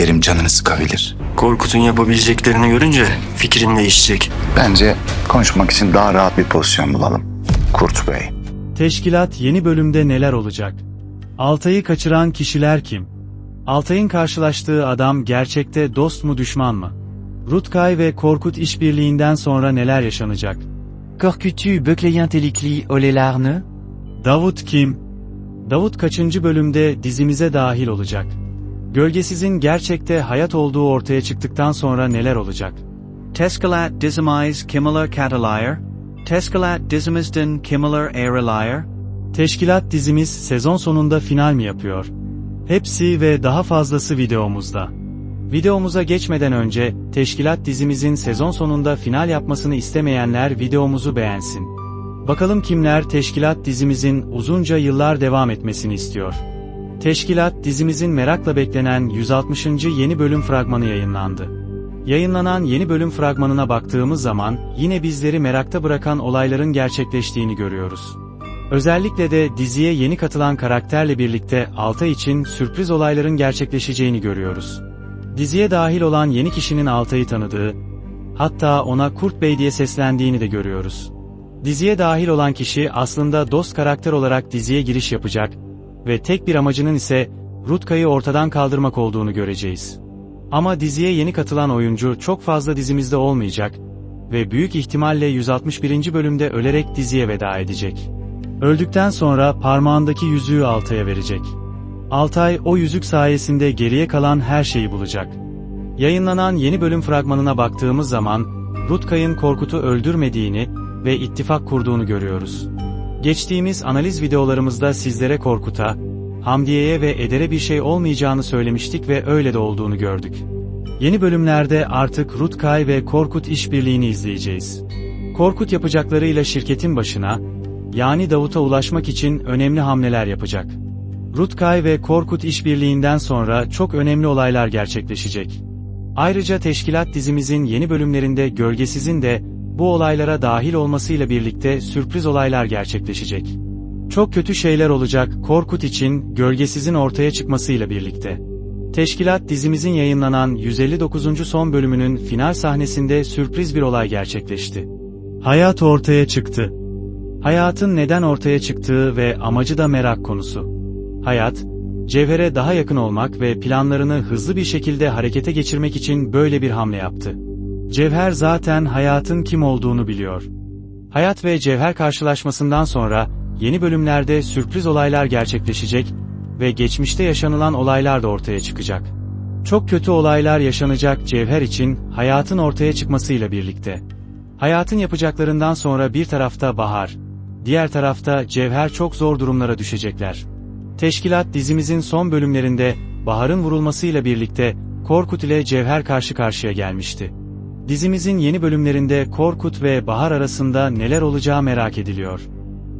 Dediklerim canını sıkabilir. Korkut'un yapabileceklerini görünce fikrin değişecek. Bence konuşmak için daha rahat bir pozisyon bulalım. Kurt Bey. Teşkilat yeni bölümde neler olacak? Altay'ı kaçıran kişiler kim? Altay'ın karşılaştığı adam gerçekte dost mu düşman mı? Rutkay ve Korkut işbirliğinden sonra neler yaşanacak? Korkutu bökleyen telikli olelarını? Davut kim? Davut kaçıncı bölümde dizimize dahil olacak? Gölgesiz'in gerçekte hayat olduğu ortaya çıktıktan sonra neler olacak? Teskalat dizimiz kimiler catalyar, Teskalat dizimizden kimiler aerilayar, Teşkilat dizimiz sezon sonunda final mi yapıyor? Hepsi ve daha fazlası videomuzda. Videomuza geçmeden önce, Teşkilat dizimizin sezon sonunda final yapmasını istemeyenler videomuzu beğensin. Bakalım kimler Teşkilat dizimizin uzunca yıllar devam etmesini istiyor. Teşkilat dizimizin merakla beklenen 160. yeni bölüm fragmanı yayınlandı. Yayınlanan yeni bölüm fragmanına baktığımız zaman yine bizleri merakta bırakan olayların gerçekleştiğini görüyoruz. Özellikle de diziye yeni katılan karakterle birlikte Altay için sürpriz olayların gerçekleşeceğini görüyoruz. Diziye dahil olan yeni kişinin Altay'ı tanıdığı, hatta ona Kurt Bey diye seslendiğini de görüyoruz. Diziye dahil olan kişi aslında dost karakter olarak diziye giriş yapacak ve tek bir amacının ise Rutkay'ı ortadan kaldırmak olduğunu göreceğiz. Ama diziye yeni katılan oyuncu çok fazla dizimizde olmayacak ve büyük ihtimalle 161. bölümde ölerek diziye veda edecek. Öldükten sonra parmağındaki yüzüğü Altay'a verecek. Altay o yüzük sayesinde geriye kalan her şeyi bulacak. Yayınlanan yeni bölüm fragmanına baktığımız zaman, Rutkay'ın Korkut'u öldürmediğini ve ittifak kurduğunu görüyoruz. Geçtiğimiz analiz videolarımızda sizlere Korkut'a, Hamdiye'ye ve Eder'e bir şey olmayacağını söylemiştik ve öyle de olduğunu gördük. Yeni bölümlerde artık Rutkay ve Korkut işbirliğini izleyeceğiz. Korkut yapacaklarıyla şirketin başına, yani Davut'a ulaşmak için önemli hamleler yapacak. Rutkay ve Korkut işbirliğinden sonra çok önemli olaylar gerçekleşecek. Ayrıca teşkilat dizimizin yeni bölümlerinde Gölgesiz'in de bu olaylara dahil olmasıyla birlikte sürpriz olaylar gerçekleşecek. Çok kötü şeyler olacak Korkut için Gölgesiz'in ortaya çıkmasıyla birlikte. Teşkilat dizimizin yayınlanan 159. son bölümünün final sahnesinde sürpriz bir olay gerçekleşti. Hayat ortaya çıktı. Hayatın neden ortaya çıktığı ve amacı da merak konusu. Hayat, Cevher'e daha yakın olmak ve planlarını hızlı bir şekilde harekete geçirmek için böyle bir hamle yaptı. Cevher zaten Hayat'ın kim olduğunu biliyor. Hayat ve Cevher karşılaşmasından sonra, yeni bölümlerde sürpriz olaylar gerçekleşecek ve geçmişte yaşanılan olaylar da ortaya çıkacak. Çok kötü olaylar yaşanacak Cevher için, Hayat'ın ortaya çıkmasıyla birlikte. Hayatın yapacaklarından sonra bir tarafta Bahar, diğer tarafta Cevher çok zor durumlara düşecekler. Teşkilat dizimizin son bölümlerinde Bahar'ın vurulmasıyla birlikte Korkut ile Cevher karşı karşıya gelmişti. Dizimizin yeni bölümlerinde Korkut ve Bahar arasında neler olacağı merak ediliyor.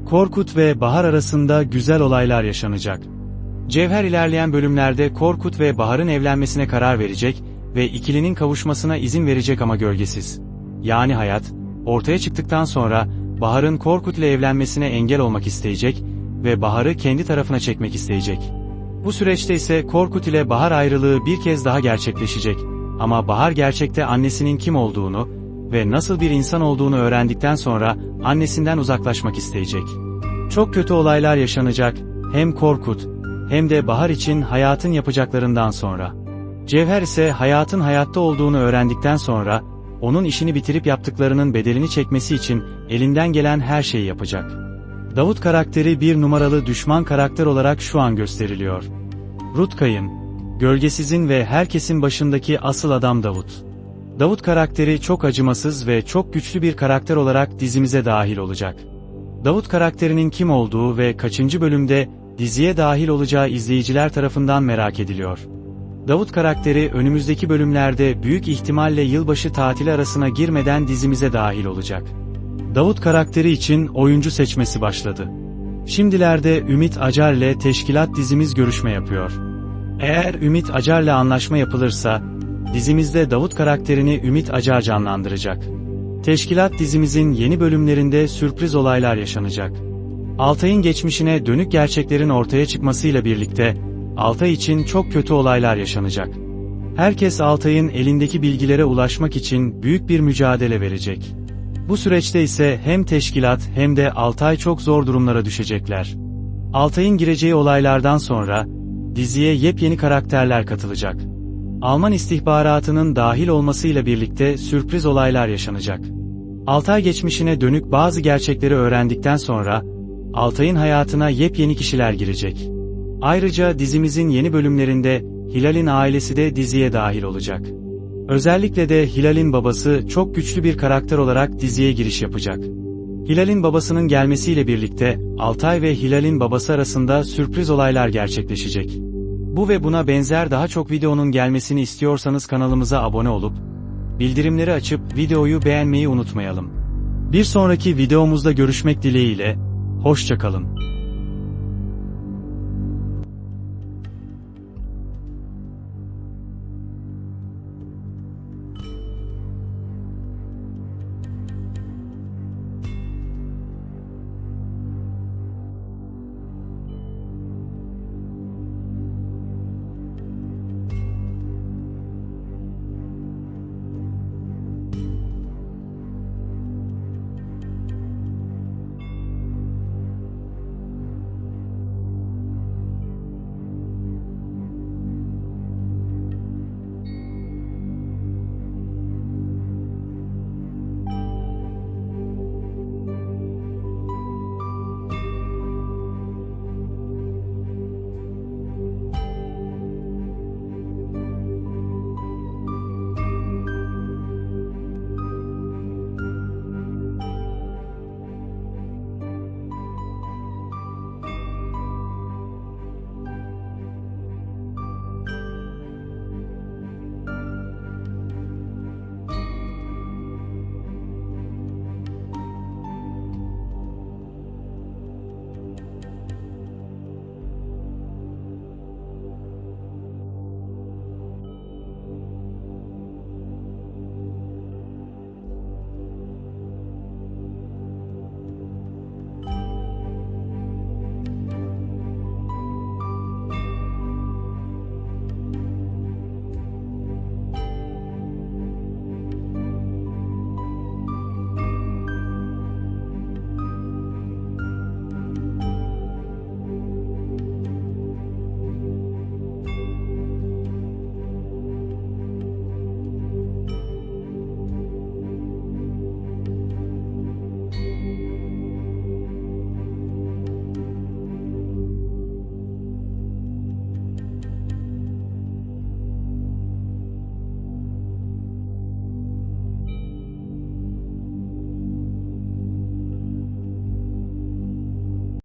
Korkut ve Bahar arasında güzel olaylar yaşanacak. Cevher ilerleyen bölümlerde Korkut ve Bahar'ın evlenmesine karar verecek ve ikilinin kavuşmasına izin verecek ama gölgesiz. Yani hayat, ortaya çıktıktan sonra Bahar'ın Korkut ile evlenmesine engel olmak isteyecek ve Bahar'ı kendi tarafına çekmek isteyecek. Bu süreçte ise Korkut ile Bahar ayrılığı bir kez daha gerçekleşecek. Ama Bahar gerçekte annesinin kim olduğunu ve nasıl bir insan olduğunu öğrendikten sonra annesinden uzaklaşmak isteyecek. Çok kötü olaylar yaşanacak, hem Korkut, hem de Bahar için hayatın yapacaklarından sonra. Cevher ise hayatın hayatta olduğunu öğrendikten sonra, onun işini bitirip yaptıklarının bedelini çekmesi için elinden gelen her şeyi yapacak. Davut karakteri bir numaralı düşman karakter olarak şu an gösteriliyor. Rutkay'ın, Gölgesiz'in ve herkesin başındaki asıl adam Davut. Davut karakteri çok acımasız ve çok güçlü bir karakter olarak dizimize dahil olacak. Davut karakterinin kim olduğu ve kaçıncı bölümde diziye dahil olacağı izleyiciler tarafından merak ediliyor. Davut karakteri önümüzdeki bölümlerde büyük ihtimalle yılbaşı tatili arasına girmeden dizimize dahil olacak. Davut karakteri için oyuncu seçmesi başladı. Şimdilerde Ümit Acar'le teşkilat dizimiz görüşme yapıyor. Eğer Ümit Acar'le anlaşma yapılırsa, dizimizde Davut karakterini Ümit Acar canlandıracak. Teşkilat dizimizin yeni bölümlerinde sürpriz olaylar yaşanacak. Altay'ın geçmişine dönük gerçeklerin ortaya çıkmasıyla birlikte, Altay için çok kötü olaylar yaşanacak. Herkes Altay'ın elindeki bilgilere ulaşmak için büyük bir mücadele verecek. Bu süreçte ise hem teşkilat hem de Altay çok zor durumlara düşecekler. Altay'ın gireceği olaylardan sonra, diziye yepyeni karakterler katılacak. Alman istihbaratının dahil olmasıyla birlikte sürpriz olaylar yaşanacak. Altay geçmişine dönük bazı gerçekleri öğrendikten sonra, Altay'ın hayatına yepyeni kişiler girecek. Ayrıca dizimizin yeni bölümlerinde, Hilal'in ailesi de diziye dahil olacak. Özellikle de Hilal'in babası çok güçlü bir karakter olarak diziye giriş yapacak. Hilal'in babasının gelmesiyle birlikte, Altay ve Hilal'in babası arasında sürpriz olaylar gerçekleşecek. Bu ve buna benzer daha çok videonun gelmesini istiyorsanız kanalımıza abone olup, bildirimleri açıp videoyu beğenmeyi unutmayalım. Bir sonraki videomuzda görüşmek dileğiyle, hoşçakalın.